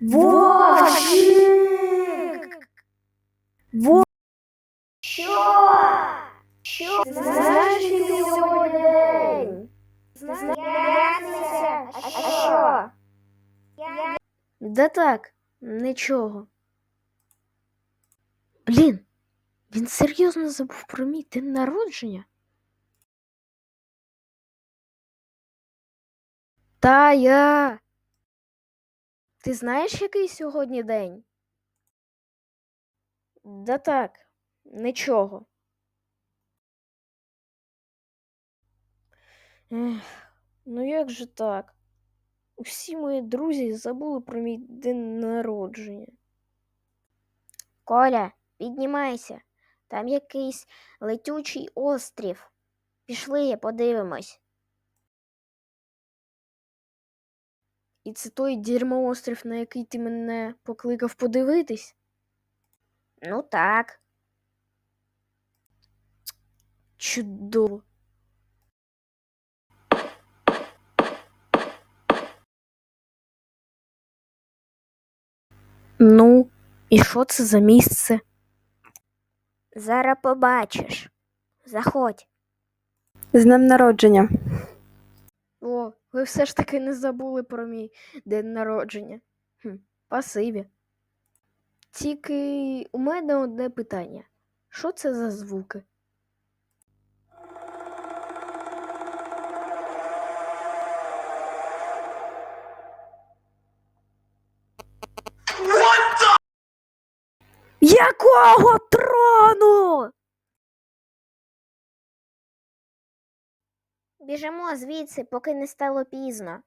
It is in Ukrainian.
Вовчик! Во... Що? Що? Знаєш, який сьогодні день? Знаєшся? А що? Да так, нічого. Блін, він серйозно забув про мій день народження? Та я. Ти знаєш, який сьогодні день? Да так, нічого. Ех, ну як же так? Усі мої друзі забули про мій день народження. Коля, піднімайся. Там якийсь летючий острів. Пішли, подивимось. І це той дерьмоострів, на який ти мене покликав подивитись? Ну так. Чудово. Ну, і що це за місце? Зараз побачиш. Заходь. З днем народження. О, ви все ж таки не забули про мій день народження. Хм, пасиві. Тільки у мене одне питання. Що це за звуки? Якого трону? Біжимо звідси, поки не стало пізно.